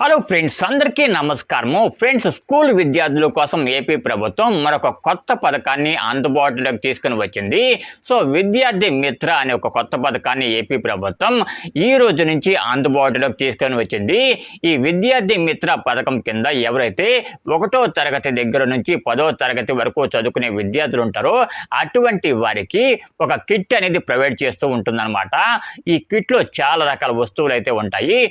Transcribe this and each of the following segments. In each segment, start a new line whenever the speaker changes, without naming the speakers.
Hello friends అందరికీ నమస్కారము. Friends school విద్యార్థుల కోసం ఏపీ ప్రభుత్వం మరొక కొత్త పథకాన్ని అందుబాటులోకి తీసుకుని వచ్చింది. సో విద్యార్థి మిత్ర అనే ఒక కొత్త పథకాన్ని ఏపీ ప్రభుత్వం ఈ రోజు నుంచి అందుబాటులోకి తీసుకొని వచ్చింది. ఈ విద్యార్థి మిత్ర పథకం కింద ఎవరైతే ఒకటో తరగతి దగ్గర నుంచి పదో తరగతి వరకు చదువుకునే విద్యార్థులు ఉంటారో అటువంటి వారికి ఒక కిట్ అనేది ప్రొవైడ్ చేస్తూ ఉంటుందన్నమాట. ఈ కిట్లో చాలా రకాల వస్తువులు అయితే ఉంటాయి.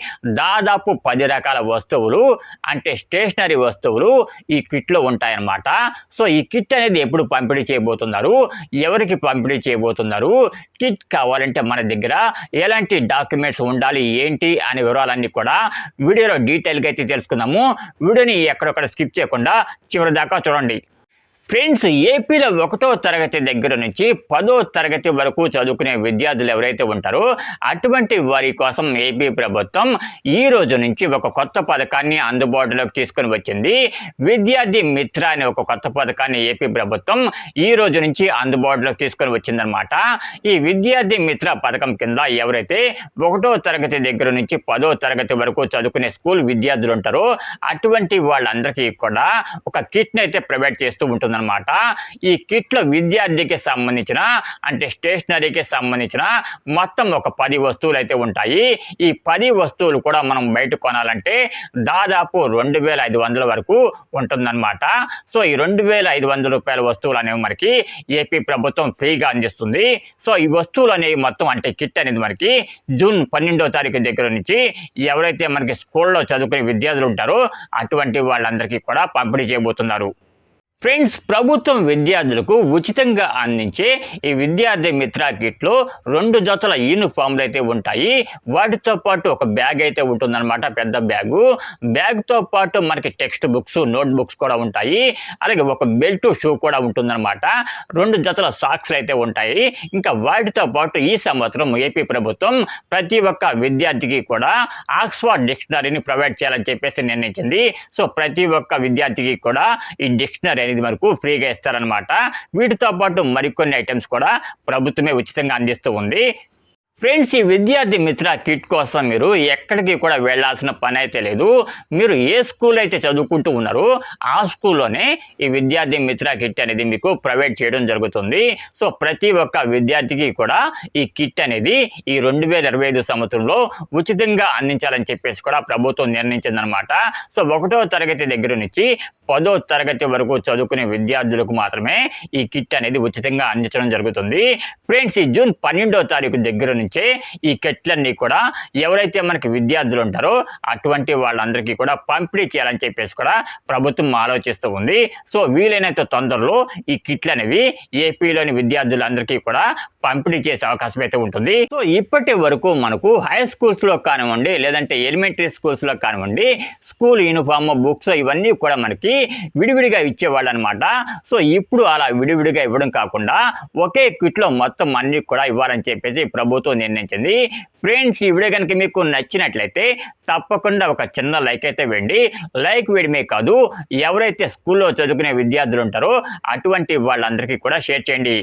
దాదాపు పది రకాల వస్తువులు అంటే స్టేషనరీ వస్తువులు ఈ కిట్లో ఉంటాయన్నమాట. సో ఈ కిట్ అనేది ఎప్పుడు పంపిణీ చేయబోతున్నారు? ఎవరికి పంపిణీ చేయబోతున్నారు? కిట్ కావాలంటే మన దగ్గర ఎలాంటి డాక్యుమెంట్స్ ఉండాలి ఏంటి అనే వివరాలన్నీ కూడా వీడియోలో డీటెయిల్గా అయితే తెలుసుకుందాము. వీడియోని ఎక్కడొక్కడ స్కిప్ చేయకుండా చివరి దాకా చూడండి. ఫ్రెండ్స్ ఏపీలో ఒకటో తరగతి దగ్గర నుంచి పదో తరగతి వరకు చదువుకునే విద్యార్థులు ఎవరైతే ఉంటారో అటువంటి వారి కోసం ఏపీ ప్రభుత్వం ఈ రోజు నుంచి ఒక కొత్త పథకాన్ని అందుబాటులోకి తీసుకొని వచ్చింది. విద్యార్థి మిత్ర అనే ఒక కొత్త పథకాన్ని ఏపీ ప్రభుత్వం ఈ రోజు నుంచి అందుబాటులోకి తీసుకొని వచ్చిందనమాట ఈ విద్యార్థి మిత్ర పథకం కింద ఎవరైతే ఒకటో తరగతి దగ్గర నుంచి పదో తరగతి వరకు చదువుకునే స్కూల్ విద్యార్థులు ఉంటారో అటువంటి వాళ్ళందరికీ కూడా ఒక కిట్ని అయితే ప్రొవైడ్ చేస్తూ ఉంటుంది ఉంటుందన్నమాట. ఈ కిట్లో విద్యార్థికి సంబంధించిన అంటే స్టేషనరీకి సంబంధించిన మొత్తం ఒక పది వస్తువులు అయితే ఉంటాయి. ఈ పది వస్తువులు కూడా మనం బయట కొనాలంటే దాదాపు రెండు వేల ఐదు వందల వరకు ఉంటుందన్నమాట. సో ఈ రెండు వేల ఐదు వందల రూపాయల వస్తువులు అనేవి మనకి ఏపీ ప్రభుత్వం ఫ్రీగా అందిస్తుంది. సో ఈ వస్తువులు అనేవి మొత్తం అంటే కిట్ అనేది మనకి జూన్ పన్నెండో తారీఖు దగ్గర నుంచి ఎవరైతే మనకి స్కూల్లో చదువుకునే విద్యార్థులు ఉంటారో అటువంటి వాళ్ళందరికీ కూడా పంపిణీ చేయబోతున్నారు. ఫ్రెండ్స్ ప్రభుత్వం విద్యార్థులకు ఉచితంగా అందించే ఈ విద్యార్థి మిత్ర కిట్లో రెండు జతల యూనిఫామ్లు అయితే ఉంటాయి. వాటితో పాటు ఒక బ్యాగ్ అయితే ఉంటుందన్నమాట పెద్ద బ్యాగు. బ్యాగ్తో పాటు మనకి టెక్స్ట్ బుక్స్ నోట్ బుక్స్ కూడా ఉంటాయి. అలాగే ఒక బెల్ట్ షూ కూడా ఉంటుందన్నమాట. రెండు జతల సాక్స్లు అయితే ఉంటాయి. ఇంకా వాటితో పాటు ఈ సంవత్సరం ఏపీ ప్రభుత్వం ప్రతి ఒక్క విద్యార్థికి కూడా ఆక్స్ఫర్డ్ డిక్షనరీని ప్రొవైడ్ చేయాలని చెప్పేసి నిర్ణయించింది. సో ప్రతి ఒక్క విద్యార్థికి కూడా ఈ డిక్షనరీ అనేది మనకు ఫ్రీగా ఇస్తారనమాట వీటితో పాటు మరికొన్ని ఐటమ్స్ కూడా ప్రభుత్వమే ఉచితంగా అందిస్తూ ఉంది. ఫ్రెండ్స్ ఈ విద్యార్థి మిత్ర కిట్ కోసం మీరు ఎక్కడికి కూడా వెళ్ళాల్సిన పని అయితే లేదు. మీరు ఏ స్కూల్ అయితే చదువుకుంటూ ఉన్నారో ఆ స్కూల్లోనే ఈ విద్యార్థి మిత్ర కిట్ అనేది మీకు ప్రొవైడ్ చేయడం జరుగుతుంది. సో ప్రతి ఒక్క విద్యార్థికి కూడా ఈ కిట్ అనేది ఈ రెండు వేల ఇరవై ఐదు సంవత్సరంలో ఉచితంగా అందించాలని చెప్పేసి కూడా ప్రభుత్వం నిర్ణయించిందనమాట సో ఒకటో తరగతి దగ్గర నుంచి పదో తరగతి వరకు చదువుకునే విద్యార్థులకు మాత్రమే ఈ కిట్ అనేది ఉచితంగా అందించడం జరుగుతుంది. ఫ్రెండ్స్ ఈ జూన్ పన్నెండో తారీఖు దగ్గర నుంచే ఈ కిట్లన్నీ కూడా ఎవరైతే మనకి విద్యార్థులు ఉంటారో అటువంటి వాళ్ళందరికీ కూడా పంపిణీ చేయాలని చెప్పేసి కూడా ప్రభుత్వం ఆలోచిస్తూ ఉంది. సో వీలైనంత తొందరలో ఈ కిట్లు అనేవి ఏపీలోని విద్యార్థులందరికీ కూడా పంపిణీ చేసే అవకాశం అయితే ఉంటుంది. సో ఇప్పటి వరకు మనకు హై స్కూల్స్లో కానివ్వండి లేదంటే ఎలిమెంటరీ స్కూల్స్లో కానివ్వండి స్కూల్ యూనిఫామ్ బుక్స్ ఇవన్నీ కూడా మనకి విడివిడిగా ఇచ్చేవాళ్ళు అనమాట సో ఇప్పుడు అలా విడివిడిగా ఇవ్వడం కాకుండా ఒకే కిట్లో మొత్తం అన్ని కూడా ఇవ్వాలని చెప్పేసి ప్రభుత్వం నిర్ణయించింది. ఫ్రెండ్స్ ఈ వీడియో కనుక మీకు నచ్చినట్లయితే తప్పకుండా ఒక చిన్న లైక్ అయితే వేయండి. లైక్ వేయడమే కాదు ఎవరైతే స్కూల్లో చదువుకునే విద్యార్థులు ఉంటారో అటువంటి వాళ్ళందరికీ కూడా షేర్ చేయండి.